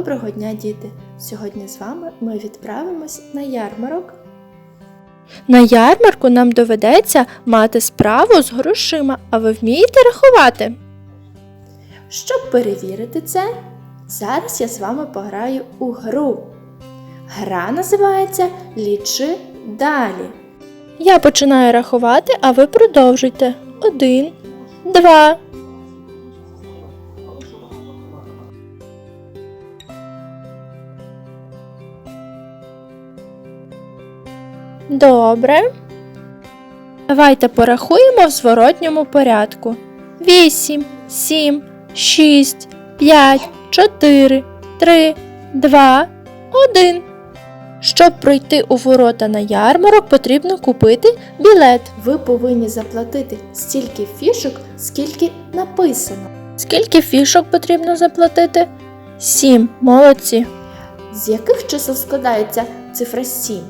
Доброго дня, діти! Сьогодні з вами ми відправимось на ярмарок. На ярмарку нам доведеться мати справу з грошима, а ви вмієте рахувати? Щоб перевірити це, зараз я з вами пограю у гру. Гра називається Лічи далі. Я починаю рахувати, а ви продовжуйте. Один, два. Добре. Давайте порахуємо в зворотньому порядку. Вісім, сім, шість, п'ять, чотири, три, два, один. Щоб пройти у ворота на ярмарок, потрібно купити білет. Ви повинні заплатити стільки фішок, скільки написано. Скільки фішок потрібно заплатити? Сім. Молодці. З яких чисел складається цифра 7?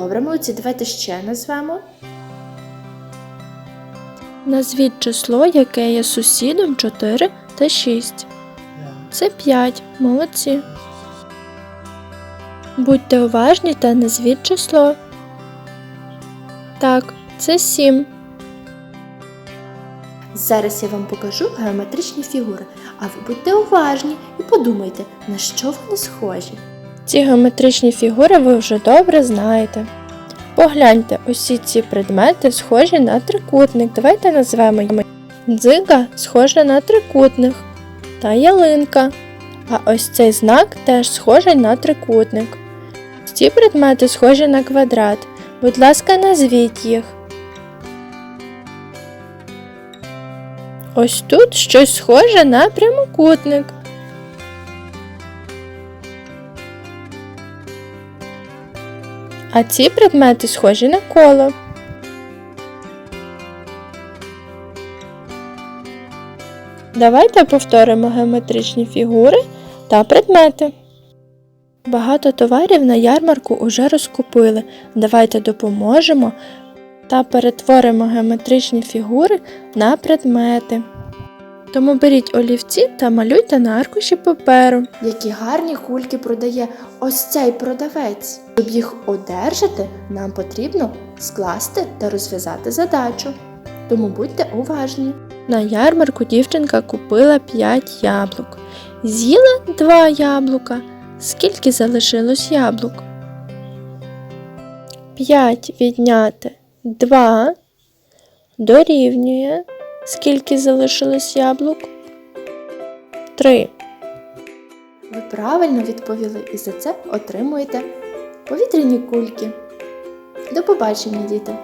Добре, молодці, давайте ще назвемо. Назвіть число, яке є сусідом 4 та 6. Це 5. Молодці. Будьте уважні та назвіть число. Так, це 7. Зараз я вам покажу геометричні фігури, а ви будьте уважні і подумайте, на що вони схожі. Ці геометричні фігури ви вже добре знаєте. Погляньте, усі ці предмети схожі на трикутник. Давайте назвемо їх. Дзига схожа на трикутник та ялинка. А ось цей знак теж схожий на трикутник. Ці предмети схожі на квадрат. Будь ласка, назвіть їх. Ось тут щось схоже на прямокутник. А ці предмети схожі на коло. Давайте повторимо геометричні фігури та предмети. Багато товарів на ярмарку уже розкупили. Давайте допоможемо та перетворимо геометричні фігури на предмети. Тому беріть олівці та малюйте на аркуші паперу. Які гарні кульки продає ось цей продавець. Щоб їх одержати, нам потрібно скласти та розв'язати задачу. Тому будьте уважні. На ярмарку дівчинка купила 5 яблук. З'їла 2 яблука. Скільки залишилось яблук? 5 відняти 2 дорівнює. Скільки залишилось яблук? 3. Ви правильно відповіли і за це отримуєте повітряні кульки. До побачення, діти!